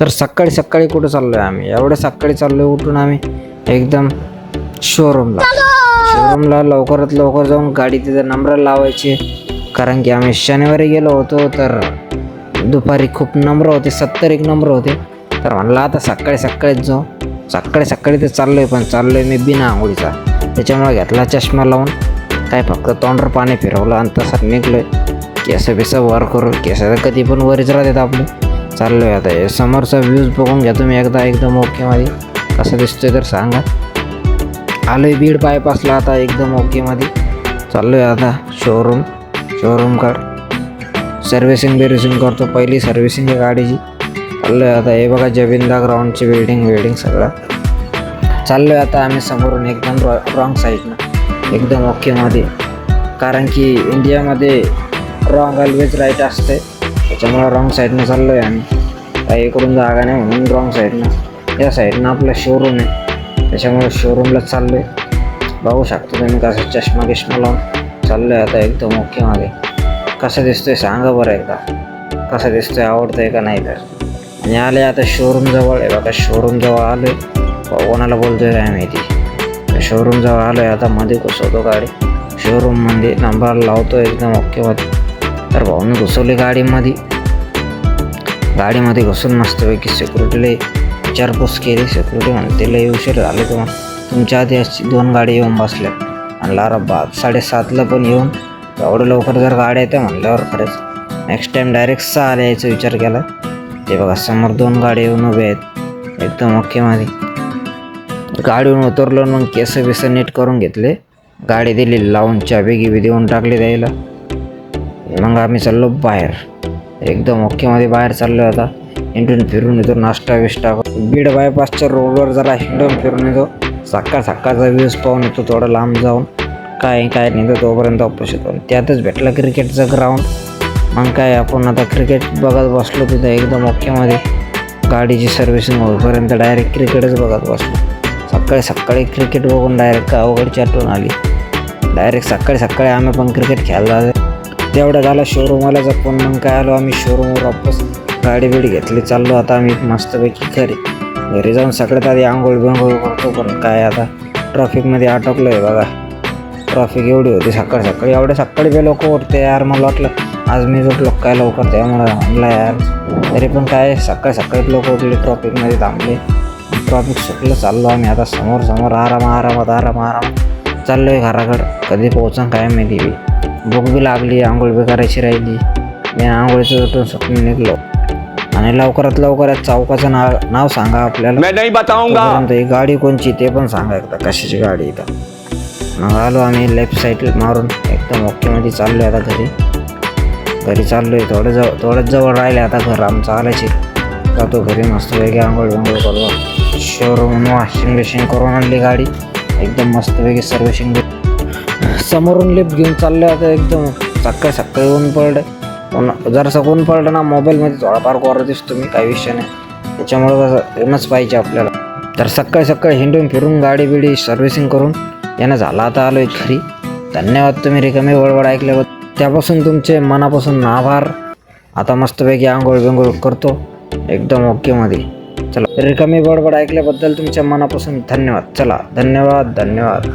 तर सकाळी सकाळी कुठं चाललो आहे आम्ही? एवढ्या सकाळी चाललो आहे उठून आम्ही एकदम शोरूमला शोरूमला लवकरात लवकर जाऊन गाडी तिथे नंबराला लावायची. कारण की आम्ही शनिवारी गेलो होतो तर दुपारी खूप नंबर होते सत्तर एक नंबर होते. तर म्हणलं आता सकाळी सकाळीच जाऊ. सकाळी सकाळी तर चाललो आहे पण चाललो आहे मी बिना आंघोळीचा. त्याच्यामुळे घेतला चष्मा लावून. काय फक्त तोंडवर पाणी फिरवलं आणि तसं निघलोय. केस बिस वर करून केस कधी पण वरच राहतात आपले. चाललो आहे आता हे. समोरचा व्ह्यूज बघून घ्या तुम्ही एकदा एकदम ओके मध्ये. कसं दिसतोय तर सांगा. आलोय बीड बायपासला आता एकदम ओके मध्ये. चाललोय आता शोरूम शोरूम कर सर्व्हिसिंग बिर्व्हिसिंग करतो पहिली सर्व्हिसिंग आहे गाडीची. चाललोय आता हे बघा जबिंदा ग्राउंडची बिल्डिंग बिल्डिंग सगळं. चाललोय आता आम्ही समोरून एकदम रॉ रॉंग साईडनं एकदम ओकेमध्ये कारण की इंडियामध्ये रॉंग ऑलवेज राईट असते. त्याच्यामुळं रॉंग साईडनं चाललो आहे आम्ही. काही इकडून जागा नाही म्हणून रॉंग साईडनं या साईडनं आपलं शोरूम आहे. त्याच्यामुळे शोरूमलाच चाललो आहे बघू शकतो तुम्ही कसं चष्मा गिष्मा लावून चाललो आहे आता एकदम ओकेमध्ये कसं दिसतोय सांगा बरं एकदा. कसं दिसतोय आवडतंय का नाही तर. आणि आले आता शोरूम जवळ आहे बघा शोरूम जवळ आलोय. कोणाला बोलतोय काय माहिती. शोरूम जवळ आलोय आता मध्ये घुसवतो गाडी. शोरूममध्ये नंबर लावतो एकदम ओके मध्ये. तर भाऊने घुसवले गाडीमध्ये. गाडीमध्ये घुसून मस्तपैकी सिक्युरिटीला विचारपूस केली. सिक्युरिटी म्हणते लय उशीर झाले तुम्हाला तुमच्या आधी अशी दोन गाडी येऊन बसल्या म्हणला अरे बा साडेसातला पण येऊन एवढं लवकर जर गाड्या येत्या म्हणल्यावर खरंच नेक्स्ट टाइम डायरेक्ट सहाला यायचा विचार केला. ते बघा समोर दोन गाडी येऊन उभे आहेत एकदम ओकेमध्ये गाडीवरून उतरलो मग केस बिस नीट करून घेतले. गाडी दिली लावून चाबी गिबी देऊन टाकली द्यायला मग आम्ही चाललो बाहेर. एकदम ओक्केमध्ये बाहेर चाललो आता. हिंडून फिरून येतो नाश्ता बिष्टा बीड बायपासच्या रोडवर जरा हिंडून फिरून येतो. सकाळ सकाळचा व्ह्यूज पाहून येतो थोडं लांब जाऊन. काय काय नाही तर तोपर्यंत वापस येतो त्यातच भेटला क्रिकेटचं ग्राउंड मग काय आपण आता क्रिकेट बघत बसलो तिथं एकदम ओक्केमध्ये गाडीची सर्व्हिसिंग होईपर्यंत डायरेक्ट क्रिकेटच बघत बसलो. सकाळी सकाळी क्रिकेट बघून डायरेक्ट अवघडची आठवण आली. डायरेक्ट सकाळी सकाळी आम्ही पण क्रिकेट खेळला तेवढं झालं शोरूमवाला जपून. मग काय आलो आम्ही शोरूमवर वापस. गाडी बिडी घेतली चाललो. आता आम्ही मस्तपैकी घरी. घरी जाऊन सगळ्यात आधी आंघोळ बिंघोळ करतो. पण काय आता? ट्रॉफिकमध्ये अटकलो आहे बघा. ट्रॉफिक एवढी होती सकाळी सकाळी. एवढ्या सकाळी बी लोक उठते यार मला वाटलं. आज मी उठलो काय लवकर? त्यामुळं म्हणलं यार. तरी पण काय सकाळी सकाळी लोक उठले ट्रॉफिकमध्ये थांबले. ट्रॉफिक सुटलं चाललो आम्ही. आता समोर समोर आराम आरामात आराम आराम चाललो आहे घराकडं. कधी पोहोचन काय माहिती भूक बी लागली आंघोळ बी करायची राहिली. मी आंघोळीचं उठून स्वप्न निघलो. आणि लवकरात लवकरात चौकाचं नाव नाव सांगा आपल्याला. मैं नहीं बताऊंगा. तोपर्यंत ही गाडी कोणची ते पण सांगा एकदा कशाची गाडी इथं. मग आलो आम्ही लेफ्ट साईड मारून एकदम ओकेमध्ये चाललो आहे आता घरी. घरी चाललो आहे थोडं जवळ थोडंच जवळ राहिले आता घर आमचं आल्याचे. जातो घरी मस्त वेगळी आंघोळ बिंघोळ करतो शोरूम वॉशिंग बिशिंग करून आणली गाडी. एकदम मस्त वेगळी सर्व्हिसिंग समोरून लिफ्ट घेऊन चालले आता एकदम. सकाळी सकाळी ऊन पडलं ऊन जरासं ऊन पडलं ना मोबाईलमध्ये थोडाफार कोरा दिसतो मी काही विषय नाही. त्याच्यामुळं येणंच पाहिजे आपल्याला. तर सकाळी सकाळी हिंडून फिरून गाडी बिडी सर्व्हिसिंग करून यानं झाला आता आलो आहे घरी. धन्यवाद तुम्ही रिकामी वळवड ऐकल्याबद्दल. त्यापासून तुमचे मनापासून आभार. आता मस्तपैकी आंघोळ बिंघोळ करतो. एकदम ओकेमध्ये चला रिकामी बडबड ऐकल्याबद्दल तुमच्या मनापासून धन्यवाद. चला धन्यवाद धन्यवाद.